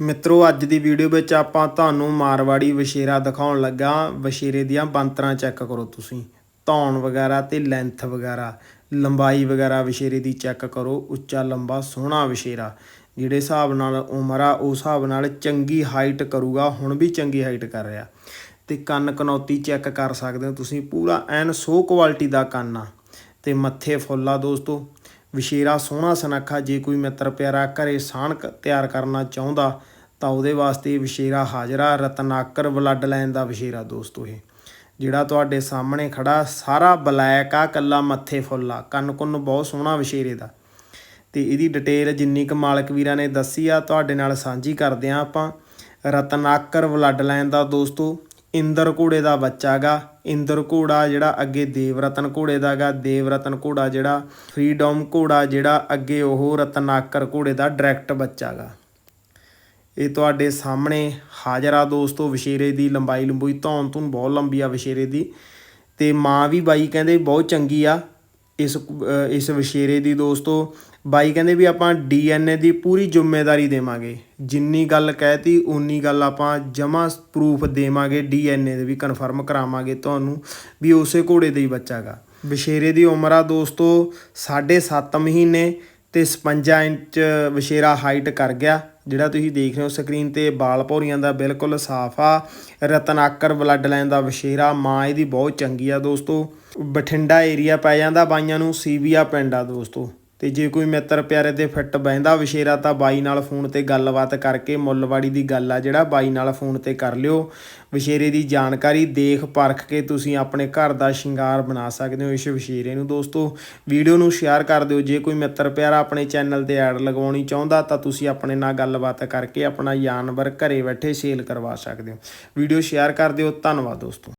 ਮਿੱਤਰੋ, ਅੱਜ ਦੀ ਵੀਡੀਓ ਵਿੱਚ ਆਪਾਂ ਤੁਹਾਨੂੰ ਮਾਰਵਾੜੀ ਵਸ਼ੇਰਾ ਦਿਖਾਉਣ ਲੱਗਾ। ਵਸ਼ੇਰੇ ਦੀਆਂ ਬੰਤਰਾਂ ਚੈੱਕ ਕਰੋ ਤੁਸੀਂ। ਧੌਣ ਵਗੈਰਾ ਤੇ ਲੈਂਥ ਵਗੈਰਾ, ਲੰਬਾਈ ਵਗੈਰਾ ਵਸ਼ੇਰੇ ਦੀ ਚੈੱਕ ਕਰੋ। ਉੱਚਾ, ਲੰਬਾ, ਸੋਹਣਾ ਵਸ਼ੇਰਾ ਜਿਹੜੇ ਹਿਸਾਬ ਨਾਲ ਉਮਰ ਆ ਉਸ ਹਿਸਾਬ ਨਾਲ ਚੰਗੀ ਹਾਈਟ ਕਰੂਗਾ। ਹੁਣ ਵੀ ਚੰਗੀ ਹਾਈਟ ਕਰ ਰਿਹਾ। ਤੇ ਕੰਨ ਕਨੌਤੀ ਚੈੱਕ ਕਰ ਸਕਦੇ ਹੋ ਤੁਸੀਂ। ਪੂਰਾ ਐਨ ਸੋ ਕੁਆਲਿਟੀ ਦਾ ਕੰਨ ਆ। ਤੇ ਮੱਥੇ ਫੁੱਲਾ ਦੋਸਤੋ। ਵਿਸ਼ੇਰਾ ਸੋਹਣਾ ਸੁਨੱਖਾ ਜੇ ਕੋਈ ਮਿੱਤਰ ਪਿਆਰਾ ਘਰੇ ਸਾਣ ਕ- ਤਿਆਰ ਕਰਨਾ ਚਾਹੁੰਦਾ, ਤਾਂ ਉਹਦੇ ਵਾਸਤੇ ਇਹ ਵਿਸ਼ੇਰਾ ਹਾਜ਼ਰਾ ਰਤਨਾਕਰ ਬਲੱਡ ਲਾਈਨ ਦਾ ਵਿਸ਼ੇਰਾ ਦੋਸਤੋ ਇਹ। ਜਿਹੜਾ ਤੁਹਾਡੇ ਸਾਹਮਣੇ ਖੜਾ, ਸਾਰਾ ਬਲੈਕ ਆ, ਕੱਲਾ ਮੱਥੇ ਫੁੱਲ ਆ ਕੰਨ ਕੁੰਨ ਬਹੁਤ ਸੋਹਣਾ ਵਿਸ਼ੇਰੇ ਦਾ। ਤੇ ਇਹਦੀ ਡਿਟੇਲ ਜਿੰਨੀ ਕੁ ਮਾਲਕ ਵੀਰਾਂ ਨੇ ਦੱਸੀ ਆ, ਤੁਹਾਡੇ ਨਾਲ ਸਾਂਝੀ ਕਰਦੇ ਆ ਆਪਾਂ। ਰਤਨਾਕਰ ਬਲੱਡ ਲਾਈਨ ਦਾ ਦੋਸਤੋ ਇੰਦਰ ਘੋੜੇ ਦਾ ਬੱਚਾ ਗਾ। ਇੰਦਰ ਘੋੜਾ ਜਿਹੜਾ ਅੱਗੇ ਦੇਵਰਤਨ ਘੋੜੇ ਦਾ ਗਾ। ਦੇਵਰਤਨ ਘੋੜਾ ਜਿਹੜਾ ਫਰੀडम ਘੋੜਾ ਜਿਹੜਾ ਅੱਗੇ ਉਹ ਰਤਨਾਕਰ ਘੋੜੇ ਦਾ ਡਾਇਰੈਕਟ ਬੱਚਾ ਗਾ। ਇਹ ਤੁਹਾਡੇ ਸਾਹਮਣੇ ਹਾਜ਼ਰਾ ਦੋਸਤੋ ਵਿਸ਼ੇਰੇ ਦੀ ਲੰਬਾਈ ਲੰਬੂਈ ਧੌਣ ਧੁਨ ਬਹੁਤ ਲੰਬੀ ਆ ਵਿਸ਼ੇਰੇ ਦੀ। ਤੇ ਮਾਂ ਵੀ ਬਾਈ ਕਹਿੰਦੇ ਬਹੁਤ ਚੰਗੀ ਆ। ਇਸ ਇਸ ਵਿਸ਼ੇਰੇ ਦੀ ਦੋਸਤੋ, ਬਾਈ ਕਹਿੰਦੇ ਵੀ ਆਪਾਂ ਡੀਐਨਏ ਦੀ ਪੂਰੀ ਜ਼ਿੰਮੇਵਾਰੀ ਦੇਵਾਂਗੇ। ਜਿੰਨੀ ਗੱਲ ਕਹਿਤੀ ਉਨੀ ਗੱਲ ਆਪਾਂ ਜਮਾ ਪ੍ਰੂਫ ਦੇਵਾਂਗੇ ਡੀਐਨਏ ਦੇ ਵੀ ਕਨਫਰਮ ਕਰਾਵਾਂਗੇ ਤੁਹਾਨੂੰ ਵੀ ਉਸੇ ਘੋੜੇ ਦਾ ਹੀ ਬੱਚਾ ਗਾ। ਵਿਸ਼ੇਰੇ ਦੀ ਉਮਰ ਆ ਦੋਸਤੋ 7.5 ਮਹੀਨੇ। ਤੇ 56 ਇੰਚ ਵਿਸ਼ੇਰਾ ਹਾਈਟ ਕਰ ਗਿਆ, ਜਿਹੜਾ ਤੁਸੀਂ ਦੇਖ ਰਹੇ ਹੋ ਸਕਰੀਨ ਤੇ ਬਾਲ ਭੌਰੀਆਂ ਦਾ ਬਿਲਕੁਲ ਸਾਫ਼ ਆ, ਰਤਨਾਕਰ ਬਲੱਡ ਲਾਈਨ ਦਾ ਵਿਸ਼ੇਰਾ ਮਾਂ ਇਹਦੀ ਬਹੁਤ ਚੰਗੀ ਆ ਦੋਸਤੋ, ਬਠਿੰਡਾ ਏਰੀਆ ਪੈ ਜਾਂਦਾ ਬਾਈਆਂ ਨੂੰ, ਸੀਵੀਆ ਪਿੰਡ ਆ ਦੋਸਤੋ। ਤੇ ਜੇ ਕੋਈ ਮਿੱਤਰ ਪਿਆਰੇ 'ਤੇ ਫਿੱਟ ਬਹਿੰਦਾ ਵਿਸ਼ੇਰਾ ਤਾਂ ਬਾਈ ਨਾਲ ਫੋਨ ਤੇ ਗੱਲਬਾਤ ਕਰਕੇ ਮੁੱਲਵਾੜੀ ਦੀ ਗੱਲ ਆ ਜਿਹੜਾ ਬਾਈ ਨਾਲ ਫੋਨ ਤੇ ਕਰ ਲਿਓ। ਵਿਸ਼ੇਰੇ ਦੀ ਜਾਣਕਾਰੀ ਦੇਖ ਪਰਖ ਕੇ ਤੁਸੀਂ ਆਪਣੇ ਘਰ ਦਾ ਸ਼ਿੰਗਾਰ ਬਣਾ ਸਕਦੇ ਹੋ ਇਸ ਵਿਸ਼ੇਰੇ ਨੂੰ। ਦੋਸਤੋ, ਵੀਡੀਓ ਨੂੰ ਸ਼ੇਅਰ ਕਰ ਦਿਓ। ਜੇ ਕੋਈ ਮਿੱਤਰ ਪਿਆਰਾ ਆਪਣੇ ਚੈਨਲ ਤੇ ਐਡ ਲਗਵਾਉਣੀ ਚਾਹੁੰਦਾ, ਤਾਂ ਤੁਸੀਂ ਆਪਣੇ ਨਾਲ ਗੱਲਬਾਤ ਕਰਕੇ ਆਪਣਾ ਜਾਨਵਰ ਘਰੇ ਬੈਠੇ ਸੇਲ ਕਰਵਾ ਸਕਦੇ ਹੋ। ਵੀਡੀਓ ਸ਼ੇਅਰ ਕਰ ਦਿਓ। ਧੰਨਵਾਦ ਦੋਸਤੋ।